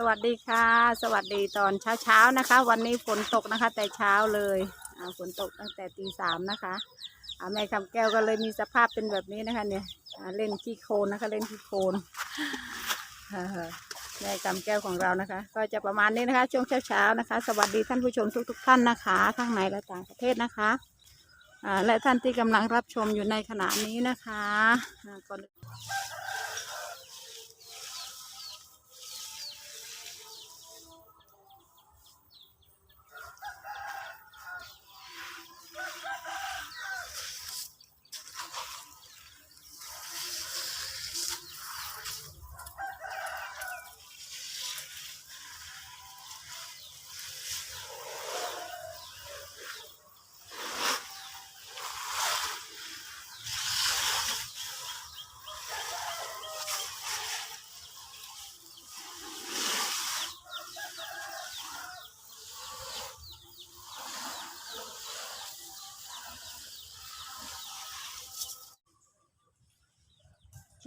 สวัสดีค่ะ สวัสดีตอนเช้าๆนะคะ วันนี้ฝนตกนะคะ แต่เช้าเลยฝนตกตั้งแต่ตีสามนะคะแม่คำแก้วก็เลยมีสภาพเป็นแบบนี้นะคะ เนี่ยเล่นขี้โคลนนะคะ เล่นขี้โคลนแม่คำแก้วของเรานะคะ ก็จะประมาณนี้นะคะ ช่วงเช้าๆนะคะ สวัสดีท่านผู้ชมทุก ๆ ท่านนะคะทั้งในและต่างประเทศนะคะและท่านที่กำลังรับชมอยู่ในขณะนี้นะคะก่อน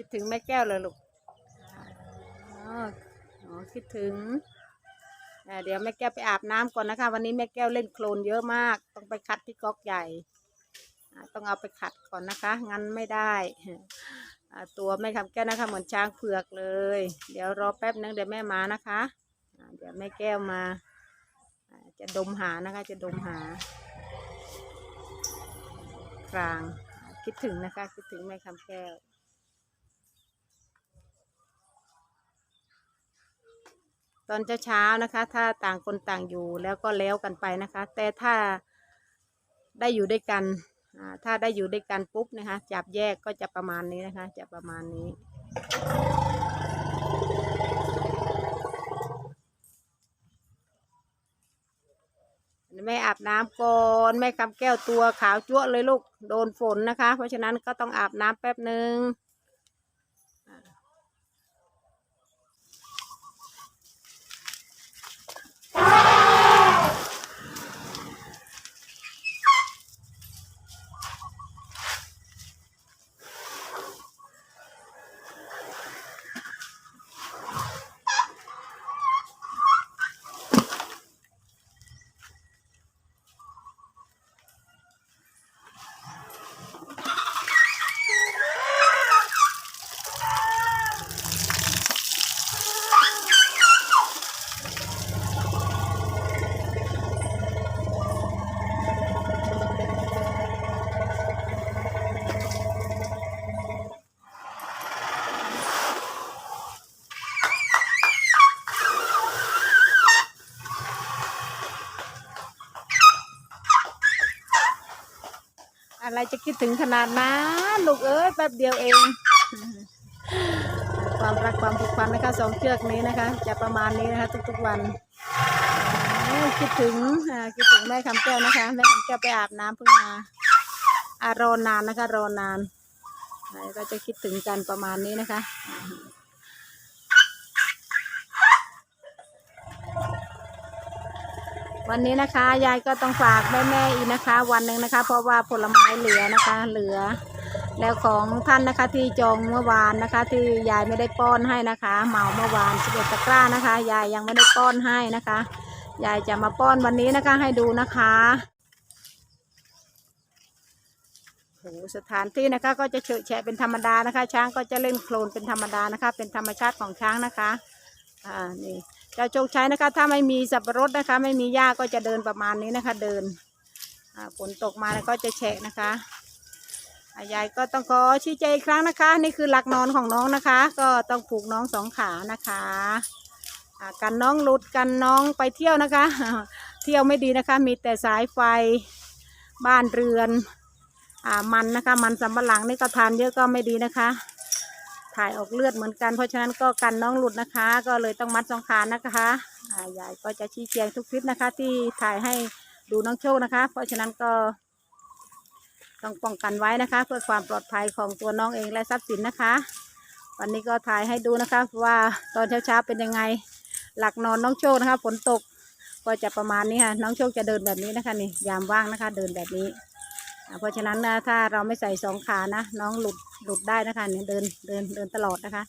คิดถึงแม่แก้วเลยลูกอ๋ออ๋อคิดถึงเดี๋ยวแม่แก้วไปอาบน้ำก่อนนะคะ วันนี้แม่แก้วเล่นโคลนเยอะมาก ต้องไปคัดที่ก๊อกใหญ่ ต้องเอาไปขัดก่อนนะคะ งั้นไม่ได้ตัวแม่คำแก้วนะคะ เหมือนช้างเผือกเลย เดี๋ยวรอแป๊บนึงเดี๋ยวแม่มานะคะเดี๋ยวแม่แก้วมา จะดมหานะคะ จะดมหา กลาง คิดถึงนะคะ คิดถึงแม่คำแก้ว ตอนเช้าๆนะคะ ถ้าต่างคนต่างอยู่แล้วก็แล้วกันไปนะคะ แต่ถ้าได้อยู่ด้วยกันถ้าได้อยู่ด้วยกันปุ๊บนะคะ จับแยกก็จะประมาณนี้นะคะ จะประมาณนี้ แม่อาบน้ำก่อนแม่คำแก้วตัวขาวจั๊วเลยลูกโดนฝนนะคะ เพราะฉะนั้นก็ต้องอาบน้ำแป๊บหนึ่ง อะไรจะคิดถึงขนาดนั้นลูกเอ้ยแป๊บเดียวเอง ความรักความผูกพันนะคะสองเชือกนี้นะคะ จะประมาณนี้นะคะ ทุกๆวันคิดถึงคิดถึงแม่คำแก้วนะคะแม่คำแก้วไปอาบน้ำเพิ่งมาอารอนานนะคะ รอนานอ่าก็จะคิดถึงกันประมาณนี้นะคะ วันนี้นะคะ ยายก็ต้องฝากแม่แม่อีกนะคะ วันหนึ่งนะคะ เพราะว่าผลไม้เหลือนะคะ เหลือ แล้วของท่านนะคะที่จองเมื่อวานนะคะ ที่ยายไม่ได้ป้อนให้นะคะเหมาเมื่อวานสิบเอ็ดตะกร้านะคะ ยายยังไม่ได้ป้อนให้นะคะ ยายจะมาป้อนวันนี้นะคะให้ดูนะคะโหสถานที่นะคะก็จะเฉะแฉะเป็นธรรมดานะคะ ช้างก็จะเล่นโคลนเป็นธรรมดานะคะ เป็นธรรมชาติของช้างนะคะ อ่านี่ จ้าโชคชัยนะคะ ถ้าไม่มีสับปะรดนะคะ ไม่มีหญ้าก็จะเดินประมาณนี้นะคะ เดินฝนตกมาแล้วก็จะแฉะนะคะยายก็ต้องขอชี้แจงอีกครั้งนะคะ นี่คือหลักนอนของน้องนะคะ ก็ต้องผูกน้องสองขานะคะกันน้องหลุดกันน้องไปเที่ยวนะคะ เที่ยวไม่ดีนะคะ มีแต่สายไฟบ้านเรือน อ่ามันนะคะ มันสำปะหลังนี่ก็ทานเยอะก็ไม่ดีนะคะ ถ่ายออกเลือดเหมือนกัน เพราะฉะนั้นก็กันน้องหลุดนะคะ ก็เลยต้องมัดสองขานะคะยายก็จะชี้แจงทุกคลิปนะคะ ที่ถ่ายให้ดูน้องโชคนะคะ เพราะฉะนั้นก็ต้องป้องกันไว้นะคะ เพื่อความปลอดภัยของตัวน้องเองและทรัพย์สินนะคะ วันนี้ก็ถ่ายให้ดูนะคะว่าตอนเช้าๆเป็นยังไง หลักนอนน้องโชคนะคะฝนตกก็จะประมาณนี้ค่ะน้องโชคจะเดินแบบนี้นะคะนี่ยามว่างนะคะ เดินแบบนี้ เพราะฉะนั้นนะถ้าเราไม่ใส่สองขานะน้องหลุดหลุดได้นะคะเนี่ยเดินเดินเดินตลอดนะคะ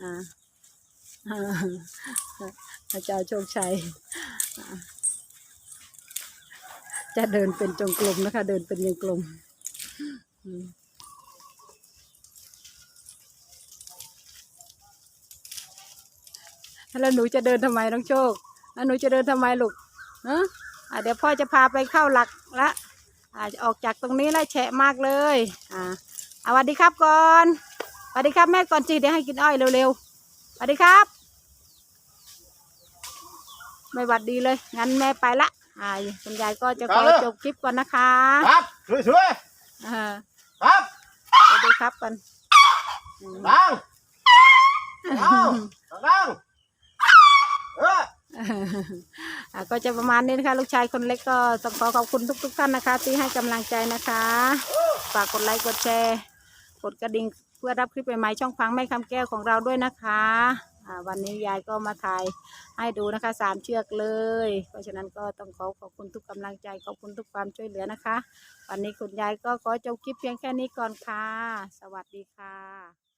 อ่าอ่าพระเจ้าโชคชัยจะเดินเป็นจงกรมนะคะ เดินเป็นยังกลมแล้วหนูจะเดินทำไมน้องโชคแล้วหนูจะเดินทำไมลูกฮะอะเดี๋ยวพ่อจะพาไปเข้าหลักละ อ่าออกจากตรงนี้แล้วแฉะมากเลยอ่าอะสวัสดีครับก่อนสวัสดีครับแม่ก่อนสิเดี๋ยวให้กินอ้อยเร็วๆสวัสดีครับ ไม่หวัดดีเลย งั้นแม่ไปละอ่าคุณยายก็จะขอจบคลิปก่อนนะคะครับช่วยช่วยอ่าๆครับไปดูครับกันอืมดังเอาดังเออ อ่า ก็จะประมาณนี้นะคะ ลูกชายคนเล็กก็ต้องขอขอบคุณทุกๆท่านนะคะ ที่ให้กำลังใจนะคะ ฝากกดไลค์กดแชร์ กดกระดิ่งเพื่อรับคลิปใหม่ๆช่องฟังแม่คำแก้วของเราด้วยนะคะวันนี้ยายก็มาถ่ายให้ดูนะคะสามเชือกเลย เพราะฉะนั้นก็ต้องขอขอบคุณทุกกำลังใจขอบคุณทุกความช่วยเหลือนะคะ วันนี้คุณยายก็ขอจบคลิปเพียงแค่นี้ก่อนค่ะ สวัสดีค่ะ